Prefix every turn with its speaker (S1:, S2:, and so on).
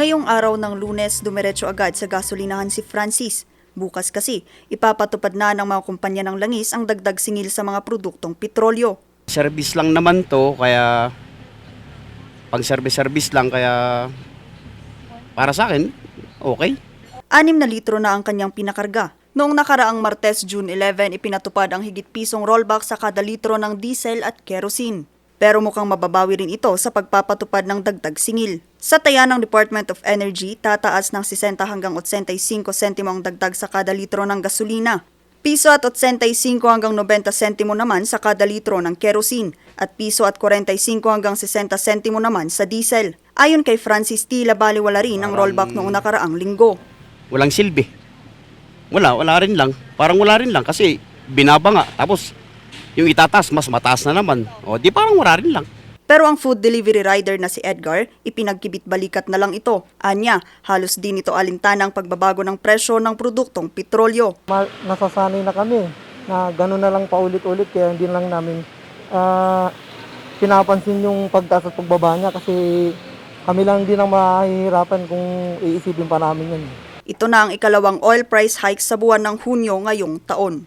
S1: Ngayong araw ng lunes, dumiretso agad sa gasolinahan si Francis. Bukas kasi, ipapatupad na ng mga kumpanya ng langis ang dagdag singil sa mga produktong petrolyo.
S2: Service lang naman to, kaya pang service-service lang, kaya para sa akin, okay.
S1: Anim na litro na ang kanyang pinakarga. Noong nakaraang Martes, June 11, ipinatupad ang higit pisong rollback sa kada litro ng diesel at kerosene. Pero mukhang mababawi rin ito sa pagpapatupad ng dagdag singil. Sa taya ng Department of Energy, tataas ng 60 hanggang 85 sentimo ang dagdag sa kada litro ng gasolina. Piso at 85 hanggang 90 sentimo naman sa kada litro ng kerosene at piso at 45 hanggang 60 sentimo naman sa diesel. Ayon kay Francis Tila, baliwala rin ang rollback noong nakaraang linggo.
S2: Walang silbi. Wala, wala rin lang. Parang wala rin lang kasi binaba nga. Tapos yung itatas, mas mataas na naman. O di parang wala rin lang.
S1: Pero ang food delivery rider na si Edgar, ipinagkibit balikat na lang ito. Anya, halos din ito alintanang pagbabago ng presyo ng produktong petrolyo.
S3: Ma- nasasanay na kami na gano'n na lang paulit-ulit kaya hindi lang namin ah, pinapansin yung pagtaas at pagbaba niya kasi kami lang din ang mahihirapan kung iisipin pa namin yan.
S1: Ito na ang ikalawang oil price hike sa buwan ng Hunyo ngayong taon.